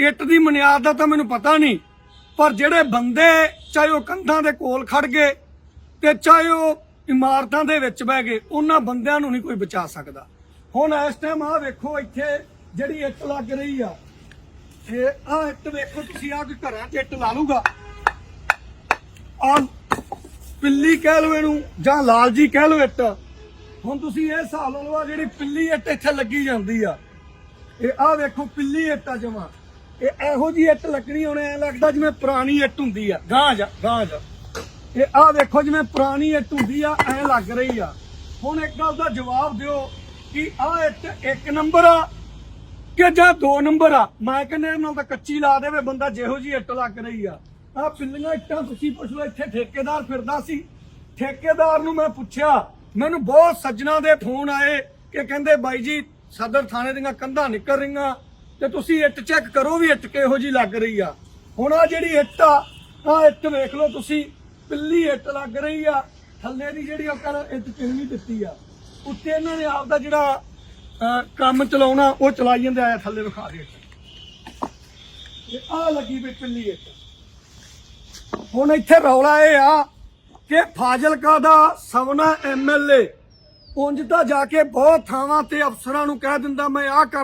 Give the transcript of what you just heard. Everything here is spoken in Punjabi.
ਇੱਟ ਦੀ ਬੁਨਿਆਦ ਦਾ ਤਾਂ ਮੈਨੂੰ ਪਤਾ ਨਹੀਂ, ਪਰ ਜਿਹੜੇ ਬੰਦੇ ਚਾਹੇ ਉਹ ਕੰਧਾਂ ਦੇ ਕੋਲ ਖੜ ਗਏ ਤੇ ਚਾਹੇ ਉਹ ਇਮਾਰਤਾਂ ਦੇ ਵਿੱਚ ਬਹਿ ਗਏ, ਉਹਨਾਂ ਬੰਦਿਆਂ ਨੂੰ ਨਹੀਂ ਕੋਈ ਬਚਾ ਸਕਦਾ। ਹੁਣ ਇਸ ਟਾਈਮ ਆ ਵੇਖੋ ਇੱਥੇ ਜਿਹੜੀ ਇੱਟ ਲੱਗ ਰਹੀ ਆ। ਇਹ ਆ ਇੱਟ ਵੇਖੋ ਤੁਸੀਂ ਆ ਕੋਈ ਘਰਾਂ 'ਚ ਇੱਟ ਲਾ ਲੂਗਾ ਆ ਪਿੱਲੀ ਕਹਿ ਲਓ ਇਹਨੂੰ, ਜਾਂ ਲਾਲ ਜੀ ਕਹਿ ਲਓ ਇੱਟ। ਹੁਣ ਤੁਸੀਂ ਇਹ ਹਿਸਾਬ ਲਾ ਲਓ, ਆਹ ਜਿਹੜੀ ਪਿੱਲੀ ਇੱਟ ਇੱਥੇ ਲੱਗੀ ਜਾਂਦੀ ਆ। ਇਹ ਆ ਵੇਖੋ ਪਿੱਲੀ ਇੱਟ ਆ ਜਮਾ। ਇਹ ਇਹੋ ਜੀ ਇੱਟ ਲੱਗਣੀ ਹੁਣ ਐ ਲੱਗਦਾ ਜਿਵੇਂ ਪੁਰਾਣੀ ਇੱਟ ਹੁੰਦੀ ਆ। ਗਾਂ ਜਾ ਗਾਂ ਜਾ। ਇਹ ਆ ਵੇਖੋ ਜਿਵੇਂ ਪੁਰਾਣੀ ਇੱਟ ਹੁੰਦੀ ਆ, ਐ ਲੱਗ ਰਹੀ ਆ। ਹੁਣ ਇੱਕ ਗੱਲ ਦਾ ਜਵਾਬ ਦਿਓ ਕਿ ਆ ਇੱਟ ਇੱਕ ਨੰਬਰ ਆ ਕਿ ਜਾਂ ਦੋ ਨੰਬਰ ਆ? ਮੈਂ ਕਹਿੰਦਾ ਨਾਲ ਤਾਂ ਕੱਚੀ ਲਾ ਦੇਵੇ, ਬੰਦਾ ਜਿਹੋ ਜੀ ਇੱਟ ਲੱਗ ਰਹੀ ਆ। ਆ ਪਿੱਲੀਆਂ ਇੱਟਾਂ ਤੁਸੀਂ ਪੁੱਛ ਲਓ, ਇੱਥੇ ਠੇਕੇਦਾਰ ਫਿਰਦਾ ਸੀ। ਠੇਕੇਦਾਰ ਨੂੰ ਮੈਂ ਪੁੱਛਿਆ, ਮੈਨੂੰ ਬਹੁਤ ਸੱਜਣਾ ਦੇ ਫੋਨ ਆਏ ਕਿ ਕਹਿੰਦੇ ਬਾਈ ਜੀ, ਸਦਰ ਥਾਣੇ ਦੀਆਂ ਕੰਧਾਂ ਨਿਕਲ ਰਹੀਆਂ। ਤੇ ਤੁਸੀਂ ਇੱਟ ਚੈੱਕ ਕਰੋ ਵੀ ਇੱਟ ਕਿਹੋ ਜੀ ਲੱਗ ਰਹੀ ਆ। ਹੁਣ ਆ ਜਿਹੜੀ ਇੱਟ ਆ ਆ ਇੱਟ ਵੇਖ ਲਓ ਤੁਸੀਂ, ਪਿੱਲੀ ਇੱਟ ਲੱਗ ਰਹੀ ਆ। ਥੱਲੇ ਦੀ ਜਿਹੜੀ ਉਹ ਕਰ ਇੱਟ ਕਿੰਨੀ ਦਿੱਤੀ ਆ। ਉੱਤੇ ਇਹਨਾਂ ਨੇ ਆਪਦਾ ਜਿਹੜਾ ਕੰਮ ਚਲਾਉਣਾ, ਉਹ ਚਲਾਈ ਜਾਂਦੇ, ਆਇਆ ਥੱਲੇ ਵਿਖਾ ਦੇ ਇਹ ਆ ਲੱਗੀ ਵੀ ਪਿੱਲੀ ਇੱਟ। ਹੁਣ ਇੱਥੇ ਰੌਲਾ ਇਹ ਆ ਕਿ ਫਾਜ਼ਿਲਕਾ ਦਾ ਸਵਨਾ ਐਮਐਲਏ ਉਂਝ ਤਾਂ ਜਾ ਕੇ ਬਹੁਤ ਥਾਵਾਂ ਤੇ ਅਫਸਰਾਂ ਨੂੰ ਕਹਿ ਦਿੰਦਾ, ਮੈਂ ਆਹ ਕੰਮ